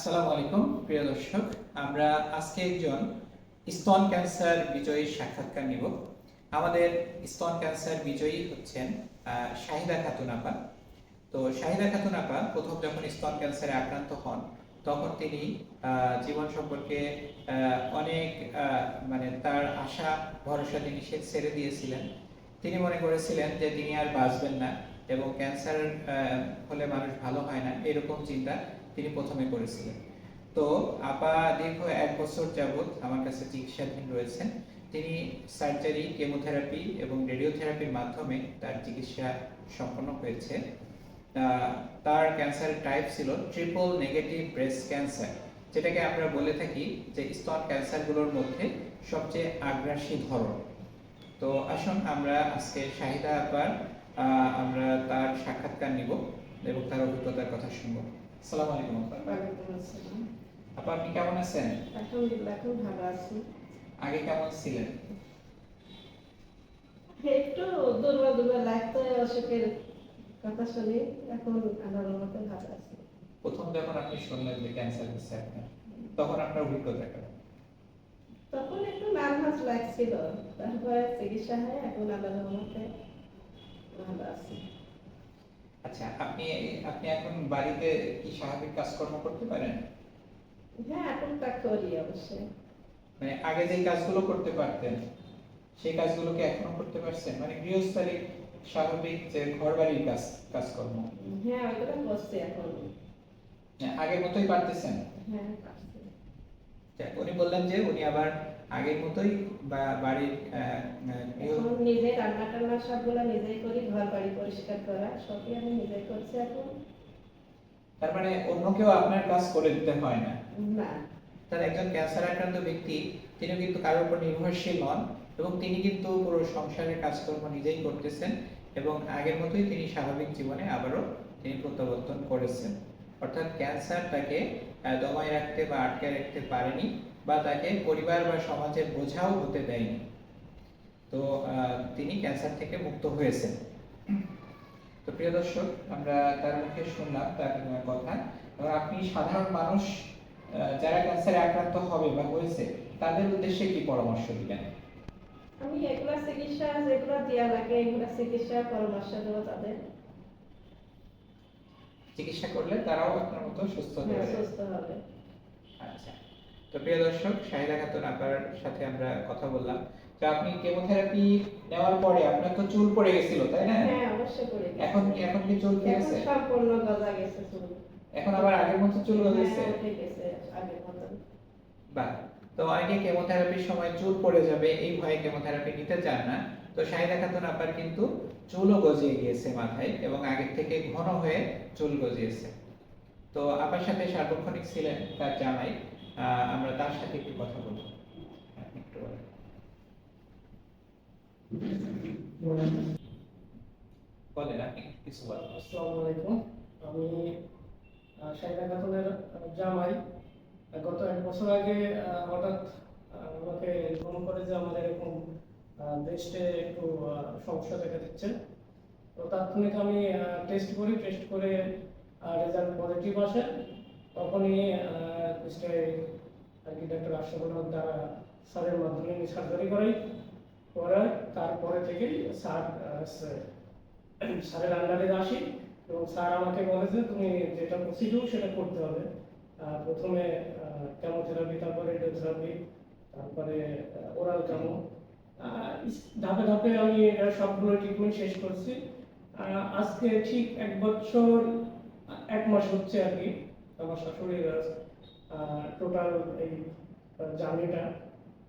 আসসালামু আলাইকুম প্রিয় দর্শক। আমরা আজকে একজন স্তন ক্যান্সার সাক্ষাৎকার নিব। আমাদের স্তন ক্যান্সার বিজয়ী হচ্ছেন শাহিদা খাতুন আপা তো শাহিদা খাতুন আপা প্রথম যখন স্তন ক্যান্সারে আক্রান্ত হন, তখন তিনি জীবন সম্পর্কে অনেক মানে তার আশা, ভরসা তিনি ছেড়ে দিয়েছিলেন। তিনি মনে করেছিলেন যে তিনি আর বাঁচবেন না এবং ক্যান্সার হলে মানুষ ভালো হয় না, এরকম চিন্তা তিনি প্রথমে করেছিলেন তো আপা দীর্ঘ এক বছর যাবত আমার কাছে চিকিৎসাধীন রয়েছেন। তিনি সার্জারি, কেমোথেরাপি এবং রেডিওথেরাপির মাধ্যমে তার চিকিৎসা সম্পন্ন হয়েছে। তার ক্যান্সার টাইপ ছিল ট্রিপল নেগেটিভ ব্রেস্ট ক্যান্সার যেটাকে আমরা বলে থাকি যে স্তন ক্যান্সারগুলোর মধ্যে সবচেয়ে আগ্রাসী ধরন। তো আসুন আমরা আজকে শাহিদা আপার আমরা তার সাক্ষাৎকার নিব এবং তার অভিজ্ঞতার কথা শুনব। আসসালামু আলাইকুম আপা আপনি কেমন আছেন? আলহামদুলিল্লাহ খুব ভালো আছি। আগে কেমন ছিলেন? একটু দুর্বল দুর্বল লাগতো অসুখের কথা শুনি। এখন আল্লাহর মতো ভালো আছি। প্রথম যখন আপনি শুনলেন যে ক্যান্সার হচ্ছে আপনার তখন আপনার অভিজ্ঞতা কেমন? তখন একটু নার্ভাস লাগছিল। তারপরে চিকিৎসা হয় এখন আল্লাহর মতে ভালো আছি। আচ্ছা আপনি আপনি এখন বাড়িতে কি স্বাভাবিক কাজকর্ম করতে পারেন? হ্যাঁ এখন তা করি অবশ্যই। মানে আগে যে কাজগুলো করতে পারতেন সেই কাজগুলোকে এখনও করতে পারছেন? মানে গৃহস্থালী স্বাভাবিক যে ঘর বাড়ির কাজ কাজকর্ম। হ্যাঁ ওইগুলো করছি এখন। হ্যাঁ, আগের মতোই পারতেছেন? হ্যাঁ উনি বললেন যে উনি আবার আগের মতোই বাড়ির নিজে রান্না টান্না সবগুলো নিজেই করি ঘর বাড়ি পরিষ্কার করা সবই আমি নিজেই করছি এখন। তার মানে অন্য কেউ আপনার কাজ করে দিতে হয় না? না। তার একজন ক্যান্সার আক্রান্ত ব্যক্তি তিনি কিন্তু কারোর উপর নির্ভরশীল নন এবং তিনি কিন্তু পুরো সংসারের কাজকর্ম নিজেই করতেছেন এবং আগের মতোই তিনি স্বাভাবিক জীবনে আবারও তিনি প্রত্যাবর্তন করেছেন। অর্থাৎ ক্যান্সার তাকে দমায় রাখতে বা আটকে রাখতে পারেনি বা তাকে পরিবার বা সমাজের বোঝাও হতে দেয়নি। তো তিনি ক্যান্সার থেকে মুক্ত হয়েছেন। তো প্রিয় দর্শক আমরা তার মুখে শুনলাম তার কথা। এবং আপনি সাধারণ মানুষ যারা ক্যান্সারে আক্রান্ত হবে বা হয়েছে তাদের উদ্দেশ্যে কি পরামর্শ দিবেন? আমি এগুলা চিকিৎসা যেগুলো দেওয়া লাগে এগুলা চিকিৎসা পরামর্শ দেবো তাদের। চিকিৎসা করলে তারাও আপনার মতো সুস্থ হতে হ্যাঁ, সুস্থ হবে। তো প্রিয় দর্শক শাহিদা খাতুন আপনার সাথে আমরা কথা বললাম। তো আপনি কেমোথেরাপি নেওয়ার পরে আপনার তো চুল পড়ে গেছিল তাই না? হ্যাঁ অবশ্যই দিই। এখন এখন কি চুল এখন খেয়েছে সম্পূর্ণ গজা গেছে চুল। এখন আবার আগের মতো চুল গজেছে হ্যাঁ, উঠে গেছে আগের মতন বাহ তো অনেকে কেমোথেরাপির সময় চুল পড়ে যাবে এই ভয়ে কেমোথেরাপি নিতে চান না। তো শাহিদা খাতুন আপার কিন্তু চুলও গজিয়ে গিয়েছে মাথায় এবং আগের থেকে ঘন হয়ে চুল গজিয়েছে। তো আপার সাথে সার্বক্ষণিক ছিলেন তার জামাই। আমরা তার সাথে একটু কথা বলব। আমি গত এক বছর আগে হঠাৎ আমাকে ফোন করে যে আমাদের এরকম দেশে একটু সমস্যা দেখা দিচ্ছে। তো তাৎক্ষণিক আমি টেস্ট করি টেস্ট করে রেজাল্ট পজিটিভ আসে। তখনই টেস্টে আর কি ডাক্তার আশরাফুল দ্বারা স্যারের মাধ্যমে সার্জারি করাই। করাই তারপরে থেকেই স্যার স্যারের আন্ডারে আসি এবং স্যার আমাকে বলে যে, তুমি যেটা প্রসিডিউর সেটা করতে হবে। প্রথমে কেমোথেরাপি তারপরে রেডিওথেরাপি তারপরে ওরাল কেমো ধাপে ধাপে আমি সবগুলো ট্রিটমেন্ট শেষ করছি। আজকে ঠিক এক বছর, এক মাস হচ্ছে আর কি, আমার শাশুড়ির টোটাল এই জার্নিটা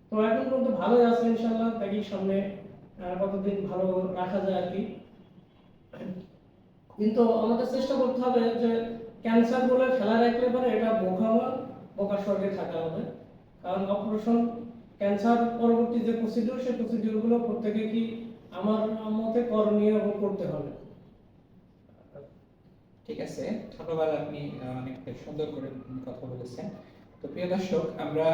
তো এখন পর্যন্ত ভালোই আছে ইনশাল্লাহ দেখি সামনে কতদিন ভালো রাখা যায় আর কি। কিন্তু আমাদের চেষ্টা করতে হবে যে ক্যান্সার বলে ফেলা রাখলে পরে এটা বোকামা বোকার স্বর্গে থাকা হবে। কারণ অপারেশন ক্যান্সার পরবর্তী যে প্রসিডিউর সেই প্রসিডিউরগুলো প্রত্যেকে কি আমার মতে করণীয় এবং করতে হবে। ঠিক আছে ধন্যবাদ আপনি অনেক সুন্দর করে কথা বলেছেন। তো প্রিয় দর্শক, আমরা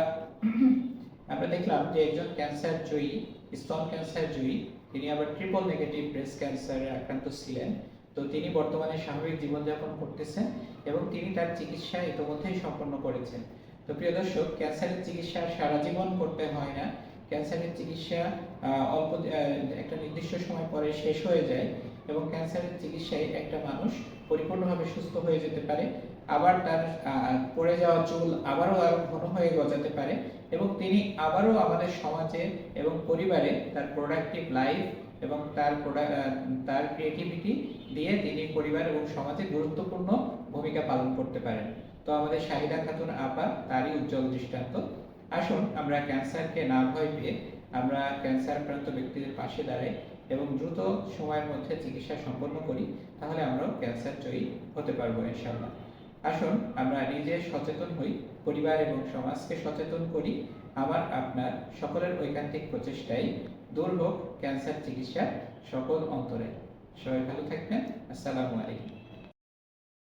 আমরা দেখলাম যে একজন ক্যান্সার জয়ী, স্তন ক্যান্সার জয়ী, তিনি আবার ট্রিপল নেগেটিভ ব্রেস্ট ক্যান্সারে আক্রান্ত ছিলেন। তো তিনি বর্তমানে স্বাভাবিক জীবনযাপন করতেছেন এবং তিনি তার চিকিৎসা ইতিমধ্যেই সম্পন্ন করেছেন। তো প্রিয় দর্শক, ক্যান্সারের চিকিৎসা সারা জীবন করতে হয় না। ক্যান্সারের চিকিৎসা অল্প একটা নির্দিষ্ট সময় পরে শেষ হয়ে যায় এবং ক্যান্সারের চিকিৎসায় একটা মানুষ পরিপূর্ণভাবে সুস্থ হয়ে যেতে পারে, আবার তার পড়ে যাওয়া চুল আবারও আরও ঘন হয়ে গজাতে পারে এবং তিনি আবারও আমাদের সমাজে এবং পরিবারে তার প্রোডাক্টিভ লাইফ এবং তার তার ক্রিয়েটিভিটি দিয়ে তিনি পরিবার এবং সমাজে গুরুত্বপূর্ণ ভূমিকা পালন করতে পারেন। তো আমাদের শাহিদা খাতুন আপা, তারই উজ্জ্বল দৃষ্টান্ত। আসুন আমরা ক্যান্সারকে না ভয় পেয়ে আমরা ক্যান্সার আক্রান্ত ব্যক্তিদের পাশে দাঁড়াই এবং দ্রুত সময়ের মধ্যে চিকিৎসা সম্পন্ন করি, তাহলে আমরাও ক্যান্সার জয়ী হতে পারব ইনশাআল্লাহ। আসুন, আমরা নিজে সচেতন হই, পরিবার এবং সমাজকে সচেতন করি। আমার, আপনার সকলের ঐকান্তিক প্রচেষ্টায় দূর হোক ক্যান্সার চিকিৎসার সকল অন্তরে। সবাই ভালো থাকবেন। আসসালামু আলাইকুম।